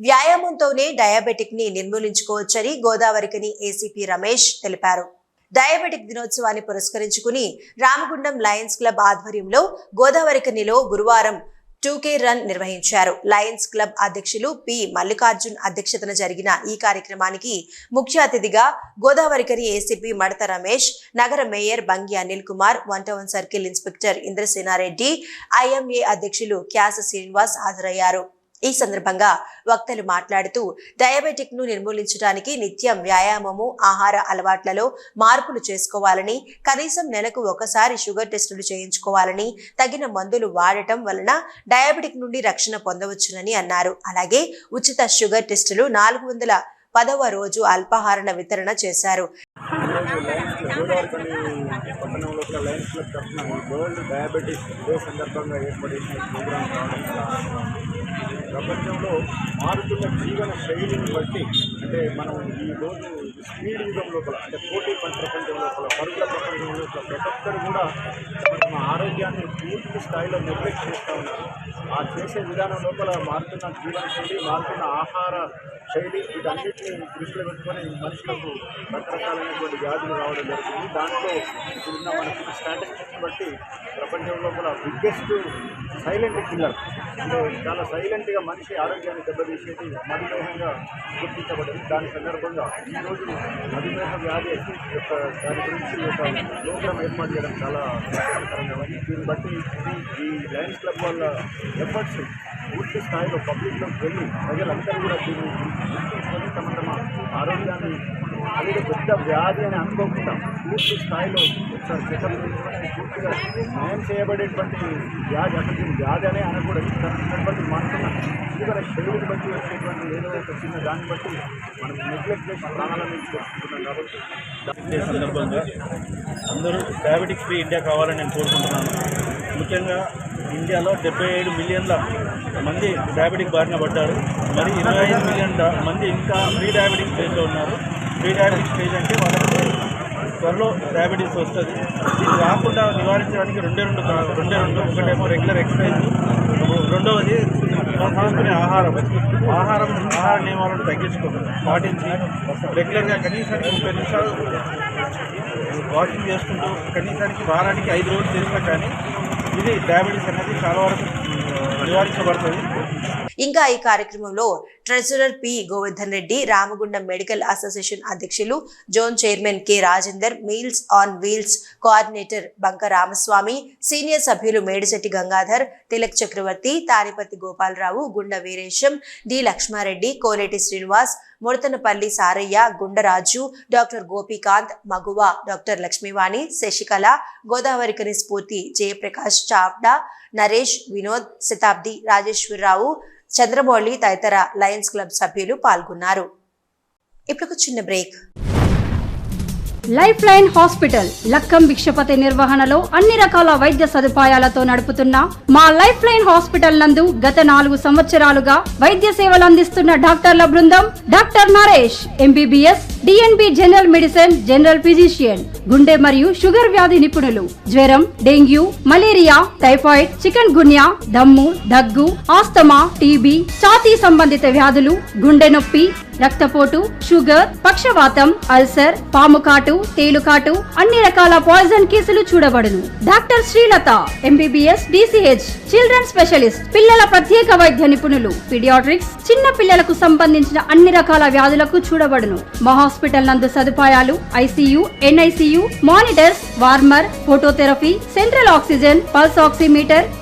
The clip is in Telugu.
వ్యాయామంతోనే డయాబెటిక్ని నిర్మూలించుకోవచ్చని గోదావరికని ఏసీపీ రమేష్ తెలిపారు. డయాబెటిక్ దినోత్సవాన్ని పురస్కరించుకుని రామగుండం లయన్స్ క్లబ్ ఆధ్వర్యంలో గోదావరికనిలో గురువారం టూకే రన్ నిర్వహించారు. లయన్స్ క్లబ్ అధ్యక్షులు పి మల్లికార్జున్ అధ్యక్షతన జరిగిన ఈ కార్యక్రమానికి ముఖ్య అతిథిగా గోదావరికని ఏసీపీ మడత రమేష్ నగర mayor Bangi Anil Kumar one town circle inspector Indrasenareddy IMA అధ్యక్షులు క్యాస శ్రీనివాస్ హాజరయ్యారు. ఈ సందర్భంగా వక్తలు మాట్లాడుతూ డయాబెటిక్ను నిర్మూలించడానికి నిత్యం వ్యాయామము ఆహార అలవాట్లలో మార్పులు చేసుకోవాలని కనీసం నెలకు ఒకసారి షుగర్ టెస్టులు చేయించుకోవాలని తగిన మందులు వాడటం వలన డయాబెటిక్ నుండి రక్షణ పొందవచ్చునని అన్నారు. అలాగే ఉచిత షుగర్ టెస్టులు నాలుగు వందల పదవ రోజు అల్పాహారణ వితరణ చేశారు. పట్టణంలో ఒక లయన్స్ క్లబ్ తరఫున వరల్డ్ డే సందర్భంగా ఏర్పడిన రావడం ప్రపంచంలో మారుతున్న జీవన శైలిని బట్టి అంటే మనం ఈ రోజు స్పీడ్ యుగం లోపల అంటే పోటీ ప్రపంచం లోపల పరుగుల ప్రపంచం లోపల ప్రతి ఒక్కరు కూడా తమ ఆరోగ్యాన్ని పూర్తి స్థాయిలో నెగ్లెక్ట్ చేస్తూ ఉన్నారు. ఆ చేసే విధానం లోపల మారుతున్న జీవన శైలి మారుతున్న ఆహార శైలి వీటన్నిటిని దృష్టిలో పెట్టుకొని మనుషులకు రకరకాలైనటువంటి వ్యాధులు రావడం జరుగుతుంది. దాంట్లో ఇప్పుడున్న మనకి స్టాటిస్టిక్స్ బట్టి ప్రపంచంలో కూడా బిగ్గెస్ట్ సైలెంట్ కిల్లర్ అంటే చాలా సైలెంట్గా మనిషి ఆరోగ్యాన్ని దెబ్బతీసేది మధుమేహంగా గుర్తించబడింది. దాని సందర్భంగా ఈరోజు మధుమేహ వ్యాధి యొక్క దాని గురించి ఒక ప్రోగ్రామ్ ఏర్పాటు చేయడం చాలా సంతోషకరంగా దీన్ని బట్టి ఈ లయన్స్ క్లబ్ వాళ్ళ ఎఫర్ట్స్ పూర్తి స్థాయిలో పబ్లిక్లోకి వెళ్ళి ప్రజలందరూ కూడా దీన్ని గుర్తించుకొని తమ తమ ఆరోగ్యాన్ని అనేది పెద్ద వ్యాధి అని అనుకోకుండా పూర్తి స్థాయిలో ఒకసారి చెకప్ పూర్తిగా నయం చేయబడేటువంటి వ్యాధి అసలు వ్యాధి అనే అనకూడదు. దాన్ని బట్టి బట్టి వచ్చేటువంటి ఏదో ఒక చిన్న దాన్ని బట్టి మనం నెగ్లెక్ట్ చేసి ప్రాణాలను తీసుకొస్తున్నాం కాబట్టి సందర్భంగా అందరూ డయాబెటిక్స్ ఫ్రీ ఇండియా కావాలని నేను కోరుకుంటున్నాను. ముఖ్యంగా ఇండియాలో డెబ్బై ఏడు మిలియన్ల మంది డయాబెటిక్ బారిన పడ్డారు. మరి ఇరవై ఐదు మిలియన్ మంది ఇంకా ప్రీ డయాబెటిక్ స్టేజ్లో ఉన్నారు. ప్రీ డయాబెటిక్ స్టేజ్ అంటే వాళ్ళకి త్వరలో డయాబెటీస్ వస్తుంది. ఇది రాకుండా నివారించడానికి రెండే రెండు రెండే రెండు ఒకటేమో రెగ్యులర్ ఎక్సర్సైజ్ రెండవది మనం ఆహారం ఆహారం ఆహార నియమాలను తగ్గించుకోవాలి పాటించి రెగ్యులర్గా కనీసానికి ముప్పై నిమిషాలు వాకింగ్ చేసుకుంటూ కనీసానికి వారానికి ఐదు రోజులు చేసినా కానీ ఇది డయాబెటీస్ అనేది చాలా వరకు నివారించబడుతుంది. ఇంకా ఈ కార్యక్రమంలో treasurer P Govardhan Reddy Ramagundam medical association అధ్యక్షులు zone chairman K Rajender meals on wheels coordinator Banka Ramaswamy senior సభ్యులు మేడిశెట్టి గంగాధర్ తిలక్ చక్రవర్తి తానిపతి గోపాలరావు గుండ Veeresham D Lakshma Reddy Koneti Srinivas Mudathanapalli Saraiah Gundaraju doctor Gopikanth Maguva doctor Lakshmivani Sasikala Godavarikhani Spoorthi Jayaprakash Chavda Naresh Vinod శతాబ్ది రాజేశ్వరరావు చంద్రమౌళి తదితర లయన్స్ క్లబ్ సభ్యులు పాల్గొన్నారు. ఇప్పుడు ఒక చిన్న break. Life line hospital Lakkam Bhikshapathi నిర్వహణలో అన్ని రకాల వైద్య సదుపాయాలతో నడుపుతున్న మా లైఫ్ లైన్ హాస్పిటల్ నందు గత నాలుగు సంవత్సరాలుగా వైద్య సేవలు అందిస్తున్న డాక్టర్ల బృందం doctor Naresh MBBS DNB general medicine general physician గుండె మరియు షుగర్ వ్యాధి నిపుణులు. జ్వరం dengue malaria typhoid chikungunya దమ్ము దగ్గు ఆస్తమా టీబీ ఛాతీ సంబంధిత వ్యాధులు గుండె నొప్పి రక్తపోటు షుగర్ పక్షవాతం అల్సర్ పాముకాటు తేలుకాటు అన్ని రకాల పాయిజన్ కేసులు చూడబడును. Doctor Srilatha MBBS DCH children specialist పిల్లల ప్రత్యేక వైద్య నిపుణులు పిడియాట్రిక్స్ చిన్న పిల్లలకు సంబంధించిన అన్ని రకాల వ్యాధులకు చూడబడును. మా హాస్పిటల్ నందు సదుపాయాలు ICU NICU monitors warmer phototherapy central oxygen pulse oximeter